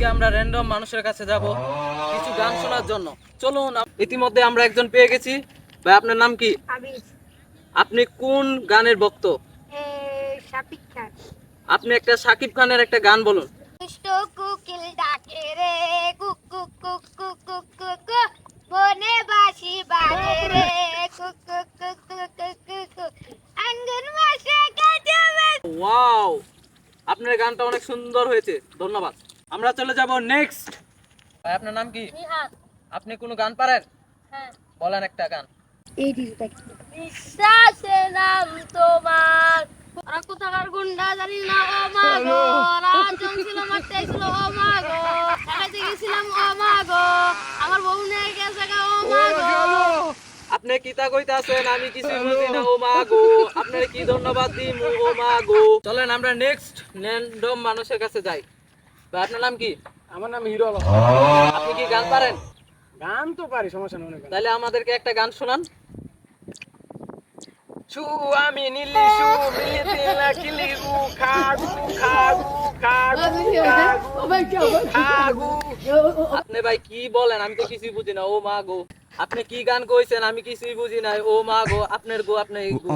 আজকে আমরা র্যান্ডম মানুষের কাছে যাব কিছু গান শোনার জন্য চলুন ইতিমধ্যে আমরা একজন পেয়ে গেছি ভাই আপনার নাম কি আপনি কোন গানের ভক্ত আপনি একটা সাকিব খানের একটা গান বলুন কুকিল ডাকে রে কুক কুক কুক কুক কুক কুক কুক বনে বাসি বাজে রে কুক কুক কুক কুক কুক কুক কুক আঙ্গুর মাসে কাটে ওয়াও আপনার গানটা অনেক সুন্দর হয়েছে ধন্যবাদ আমরা চলে যাব নেক্সট ভাই আপনার নাম কি? নিহাত আপনি কোনো গান পারেন? হ্যাঁ। বলেন একটা গান। এই দিলটা কি বিশ্বাসে নাম তোমার। ওরা কোথাকার গুন্ডা জানি না ও মা গো। রাজন ছিল মারতে ছিল ও মা গো। টাকাতে গেছিলাম ও মা গো। আমার বউ নিয়ে গেছে গা ও মা গো। আপনি কিতা কইতা আছেন আমি কিছু বুঝি না ও মা গো। আপনার কি ধন্যবাদ দিই ও মা গো। চলেন আমরা নেক্সট র্যান্ডম মানুষের কাছে যাই। ভাই আপনার নাম কি? আমার নাম হিরো আলম। আপনি কি গান পারেন? গান তো পারি সমস্যা নেই অনেক তাহলে আমাদেরকে একটা গান শোনান। ছু আমি নীলি ছু কিলি গু খাগু খাগু খাগু খাগু খাগু আপনি ভাই কি বলেন? আমি তো কিছুই বুঝি না। ও মা গো আপনি কি গান কইছেন? আমি কিছুই বুঝি না। ও মা গো আপনার গো আপনি গো।